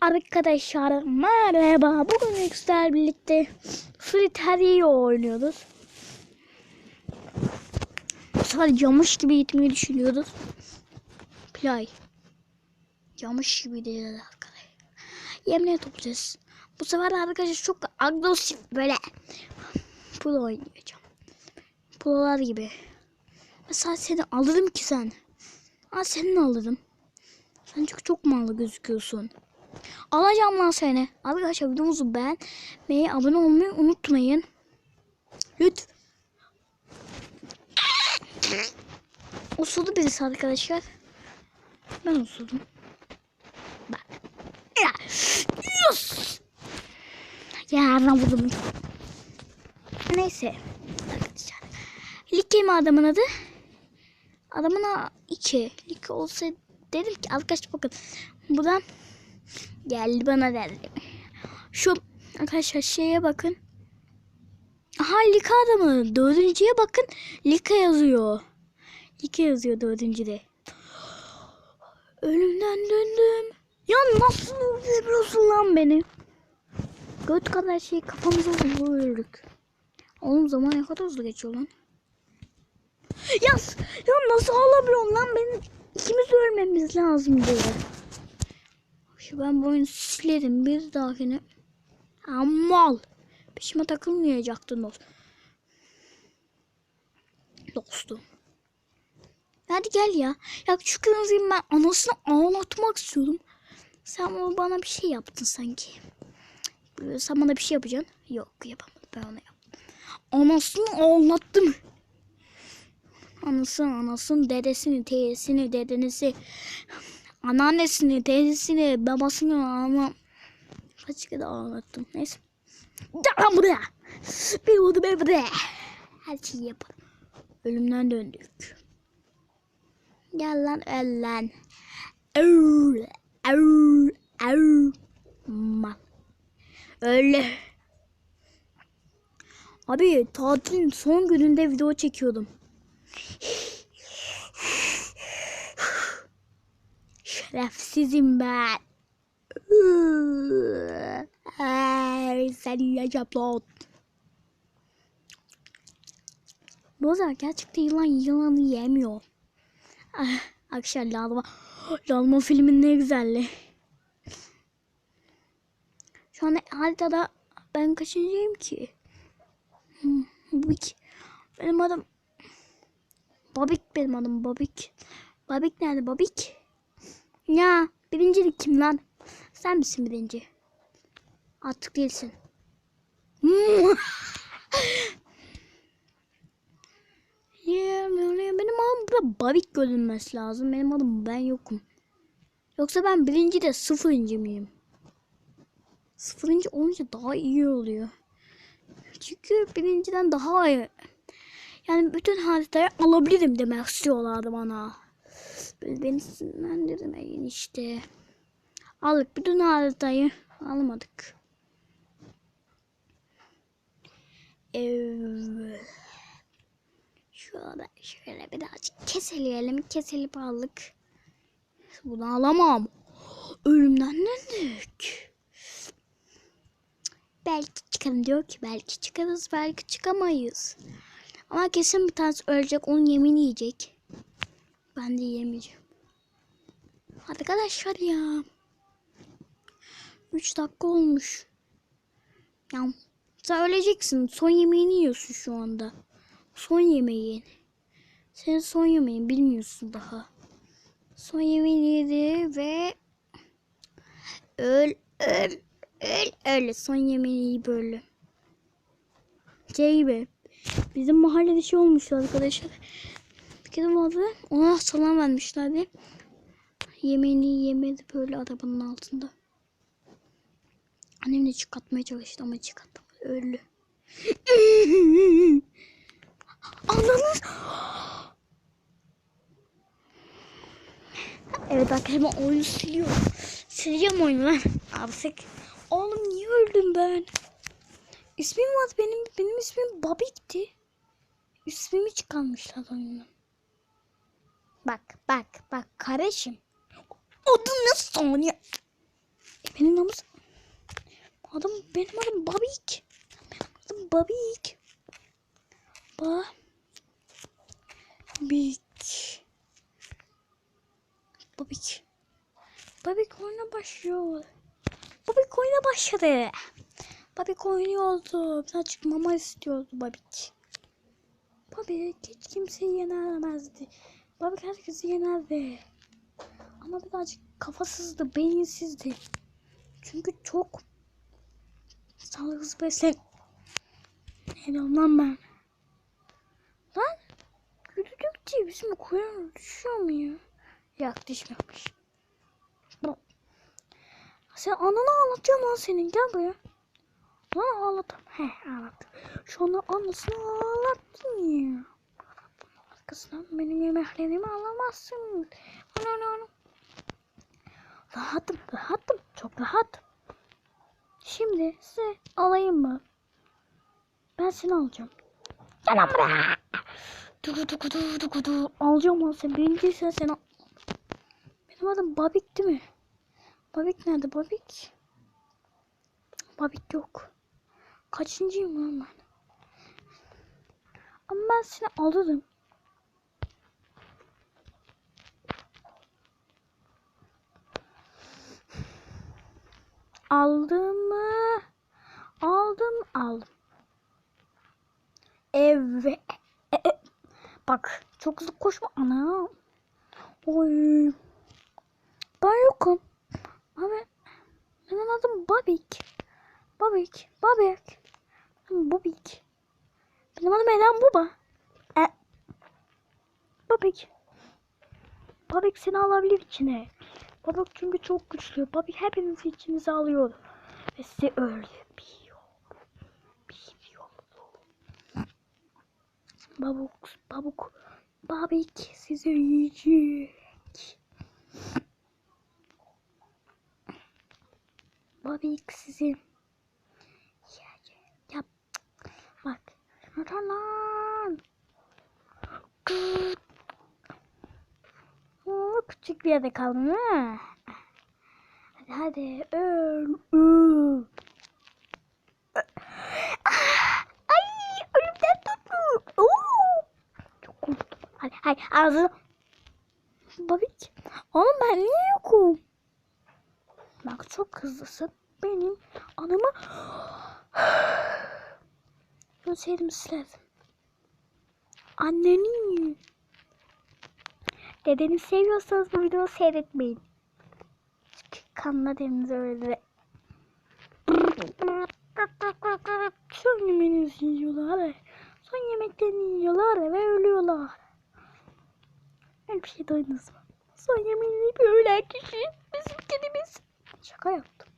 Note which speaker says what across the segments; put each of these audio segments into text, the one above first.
Speaker 1: Arkadaşlar merhaba. Bugün X'ler birlikte Friterio oynuyoruz. Bu sefer camış gibi gitmeyi düşünüyoruz. Play. Camış gibi değil arkadaşlar. Yemeğe toplayacağız. Bu sefer arkadaşlar çok agresif böyle pro oynayacağım. Prolar gibi. Mesela seni alırım ki sen. Aa seni alırım. Sen çok çok mallı gözüküyorsun. Alacağım lan seni. Arkadaşlar videomuzu beğenmeyi, abone olmayı unutmayın. Lütfen. Usuldu birisi arkadaşlar. Ben usudum. Bak. Ya. Yes. Ya vurdum. Neyse. Arkadaşlar. Like mi adamın adı? Adamın a- iki. Like olsa dedim ki arkadaş bakın. Buradan Geldi bana derdi. Şu arkadaşlar şeye bakın. Aha Lika adamı. Dördüncüye bakın. Lika yazıyor. Lika yazıyor dördüncüde. Ölümden döndüm. Ya nasıl öldürüyorsun lan beni? Göt kadar şey kafamıza vururduk. Oğlum zaman ne kadar hızlı geçiyor lan. Ya, ya nasıl alabiliyorsun lan beni? İkimiz ölmemiz lazım diye. Şu ben bu oyunu silerim bir dahakine. Amal. Peşime takılmayacaktın dost. Dostum. Hadi gel ya. Ya şu kırmızıyı ben anasını ağlatmak istiyorum. Sen bana bir şey yaptın sanki. Sen bana bir şey yapacaksın. Yok yapamadım ben onu yaptım. Anasını ağlattım. Anasını, anasını, dedesini, teyzesini, dedenisi, anneannesini, teyzesini, babasını ama kaç kere ağlattım. Neyse. Gel lan buraya. Bir oldu be buraya. Her şeyi yaparım. Ölümden döndük. Gel lan öl lan. Öl. Öl. Öl. Öyle. Abi tatilin son gününde video çekiyordum. Şerefsizim ben. Ay, seni yaşaplat. Bozar gerçekten yılan yılanı yemiyor. Ah, Akşam lalma. Lalma filmin ne güzelli. Şu an haritada ben kaçıncıyım ki? Hmm, Babik. Benim adım Babik benim adım Babik. Babik nerede Babik? Ya birincilik kim lan? Sen misin birinci? Artık değilsin. Benim adım burada Babik görünmesi lazım. Benim adım ben yokum. Yoksa ben birinci de sıfırıncı mıyım? Sıfırıncı olunca daha iyi oluyor. Çünkü birinciden daha iyi. Yani bütün haritayı alabilirim demek istiyorlardı bana. Böyle beni sinirlendirmeyin işte. Aldık bütün haritayı. Almadık. Evet. Şöyle, şöyle birazcık keseleyelim. Keselip aldık. Bunu alamam. Ölümden döndük. Belki çıkarım diyor ki belki çıkarız belki çıkamayız. Ama kesin bir tanesi ölecek onun yemini yiyecek. Ben de yemeyeceğim. Arkadaşlar ya. 3 dakika olmuş. Ya sen öleceksin. Son yemeğini yiyorsun şu anda. Son yemeğin. Senin son yemeğin bilmiyorsun daha. Son yemeğini yedi ve öl öl öl öyle son yiyip öldü. Şey gibi. Bizim mahallede şey olmuştu arkadaşlar. Kere vardı. Ona salam vermişlerdi. Yemeğini yemedi böyle arabanın altında. Annem de çıkartmaya çalıştı ama çıkartamadı. Öldü. Anladınız? Evet arkadaşlar oyunu siliyorum. Sileceğim oyunu ben. Artık. Oğlum niye öldüm ben? İsmim var benim. Benim ismim Babik'ti. İsmimi çıkarmışlar oyundan. Bak bak bak kardeşim. Adın ne saniye? Benim namus adım benim adım Babik. Benim adım Babik. Ba Bik. Babik. Babik oyuna başlıyor. Babik oyuna başladı. Babik oynuyordu. Birazcık mama istiyordu Babik. Babik hiç kimseyi yenemezdi. Babik herkesi yenerdi. Ama birazcık kafasızdı, beyinsizdi. Çünkü çok sağlıksız beslen. Neydi ondan ben? Lan yürüdükçe bizim koyun düşüyor mu ya? Yok düşmüyormuş. Bu. Sen ananı anlatacağım lan senin gel buraya. Lan ağlattım. He ağlattım. Şu anda anasını ağlattın ya. Arkasından benim yemeklerimi alamazsın. Ana ana ana. Rahatım, rahatım, çok rahat. Şimdi size alayım mı? Ben seni alacağım. Gel lan buraya. Dur dur dur dur. Alacağım lan seni. Birinciysen seni. Benim adım Babik değil mi? Babik nerede Babik? Babik yok. Kaçıncıyım lan ben? Ama ben seni alırım. Aldım mı? Aldım aldım. Evet. E, e. Bak çok hızlı koşma ana. Oy. Ben yokum. Abi benim adım Babik. Babik. Babik. Babik. Benim adım Eren Baba. E. Babik. Babik seni alabilir içine. Babik çünkü çok güçlü. Babik hepinizi içinize alıyor. Ve sizi öldürüyor. Biliyor. Babuk, babuk, babik sizi yiyecek. Babik sizi yiyecek. Yap. Bak. Şuradan lan. Kıt. Oo, küçük bir yerde kaldım ha. Hadi hadi öl. öl. Ah, Ay ölümden tuttu. Oo. Çok korktum. Hadi hadi ağzını. Babik. Oğlum ben niye yokum? Bak çok hızlısın. Benim anımı Görseydim silerdim. Anneni. Dedeni seviyorsanız bu videoyu seyretmeyin. Kanla denize öyle. Son yemeğinizi yiyorlar. Son yemeklerini yiyorlar ve ölüyorlar. Her şey duydunuz mu? Son yemeğini böyle kişi bizim kedimiz. Şaka yaptım.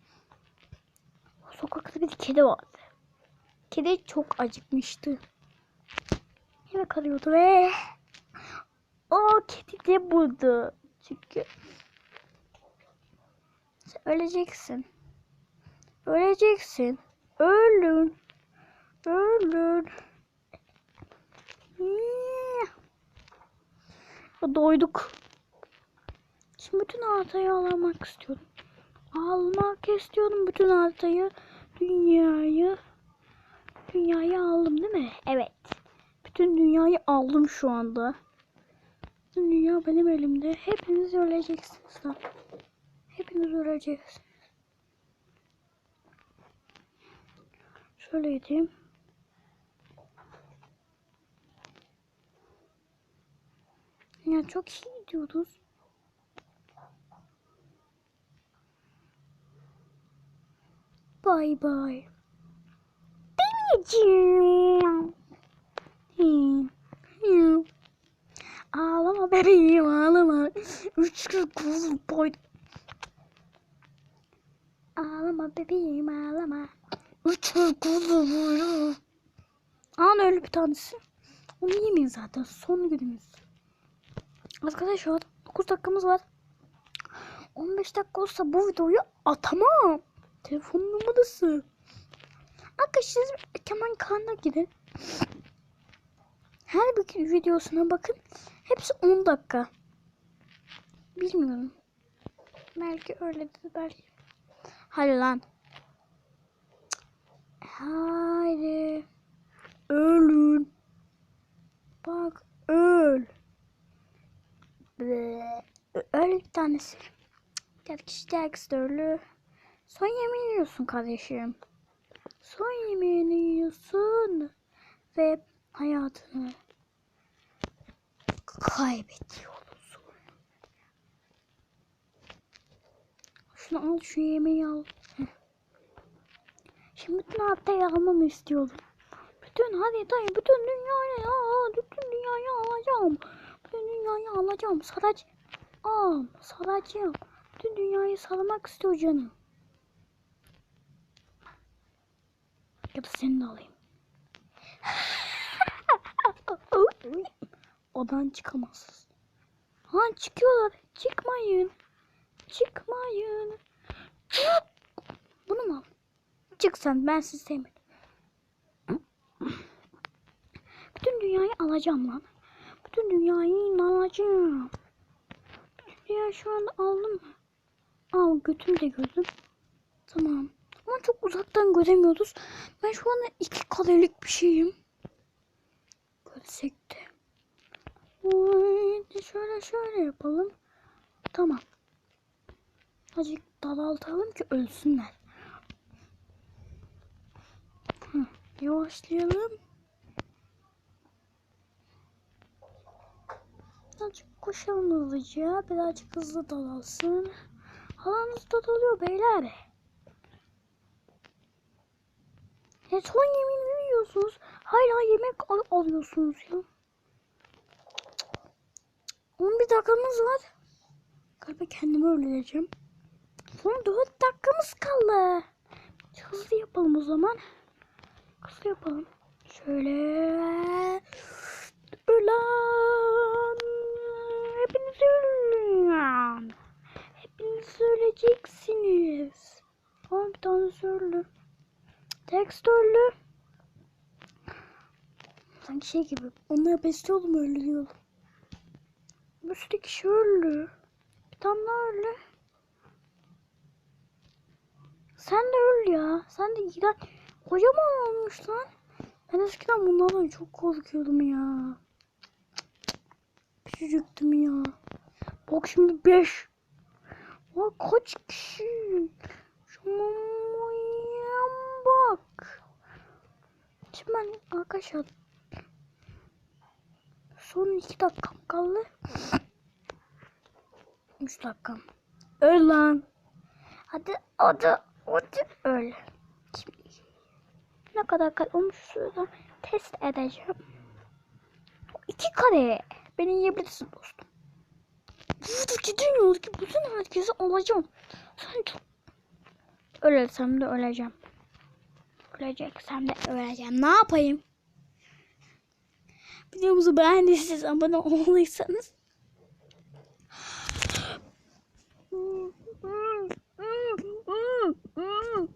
Speaker 1: O sokakta bir kedi vardı. Kedi çok acıkmıştı. Yemek arıyordu ve o kedi de buldu. Çünkü sen öleceksin. Öleceksin. Ölün. Ölün. Doyduk. Şimdi bütün haritayı almak istiyorum. Almak istiyorum bütün haritayı. Dünyayı. Dünyayı aldım değil mi? Evet. Bütün dünyayı aldım şu anda. Bütün dünya benim elimde. Hepiniz öleceksiniz lan. Hepiniz öleceksiniz. Şöyle gideyim. Ya çok iyi gidiyoruz. Bay bay. Deneyeceğim. Hmm. Hmm. Ağlama bebeğim ağlama. Üç kız boy. Ağlama bebeğim ağlama. Üç kız boy. An öyle bir tanesi. Onu yemeyin zaten son günümüz. Arkadaşlar 9 dakikamız var. 15 dakika olsa bu videoyu atamam. Telefon numarası. Arkadaşlar Kemal Kaan'a gidin. Her bir videosuna bakın. Hepsi 10 dakika. Bilmiyorum. Belki öyledir belki. Hadi lan. Haydi. Ölün. Bak öl. Ble. Öl bir tanesi. Diğer kişi ölü. Son yemeğini yiyorsun kardeşim. Son yemeğini yiyorsun. Ve hayatını kaybediyorsun. Şunu al şu yemeği al. Şimdi bütün haftayı almamı istiyorum. Bütün hadi dayı bütün dünyayı ya bütün dünyayı alacağım. Bütün dünyayı alacağım. Sarac Am saracağım. Bütün dünyayı sarmak istiyor canım. Ya da seni de alayım. Odan çıkamazsınız. Ha çıkıyorlar. Çıkmayın. Çıkmayın. Çık. Bunu mu al? Çık sen. Ben sizi sevmedim. Bütün dünyayı alacağım lan. Bütün dünyayı alacağım. Bütün dünyayı şu anda aldım mı? Al götümü de gördüm. Tamam. Ama çok uzaktan göremiyoruz. Ben şu anda iki karelik bir şeyim. Oy, şöyle şöyle yapalım. Tamam. Azıcık daraltalım ki ölsünler. Hı, yavaşlayalım. Birazcık koşalım hızlıca. Birazcık hızlı dalalsın. Alanınız da doluyor beyler. Ya son yemeğini yiyorsunuz. Hala yemek al- alıyorsunuz ya. 11 dakikamız var. Galiba kendimi öldüreceğim. Son 4 dakikamız kaldı. Hızlı yapalım o zaman. Hızlı yapalım. Şöyle. Ulan. Hepiniz ölün. Hepiniz öleceksiniz. Ama bir tanesi öldü. Text öldü. Sanki şey gibi. Onları besliyordum öyle diyordum. Bir sürü kişi öldü. Bir tane daha öldü. Sen de öl ya. Sen de gider. Kocaman olmuş lan. Ben eskiden bunlardan çok korkuyordum ya. Küçücüktüm ya. Bak şimdi 5. Bak kaç kişi. Şuna bak. Şimdi ben arkadaşlar son 2 dakikam kaldı. 3 dakikam. Öl lan. Hadi hadi hadi öl. Ne kadar kare olmuş şuradan test edeceğim. İki kare. Beni yiyebilirsin dostum. Burada ciddi oldu ki bütün herkesi alacağım. Sen çok... De öleceğim. Öleceksem de öleceğim. Ne yapayım? Videomuzu beğendiyseniz abone olmalıysanız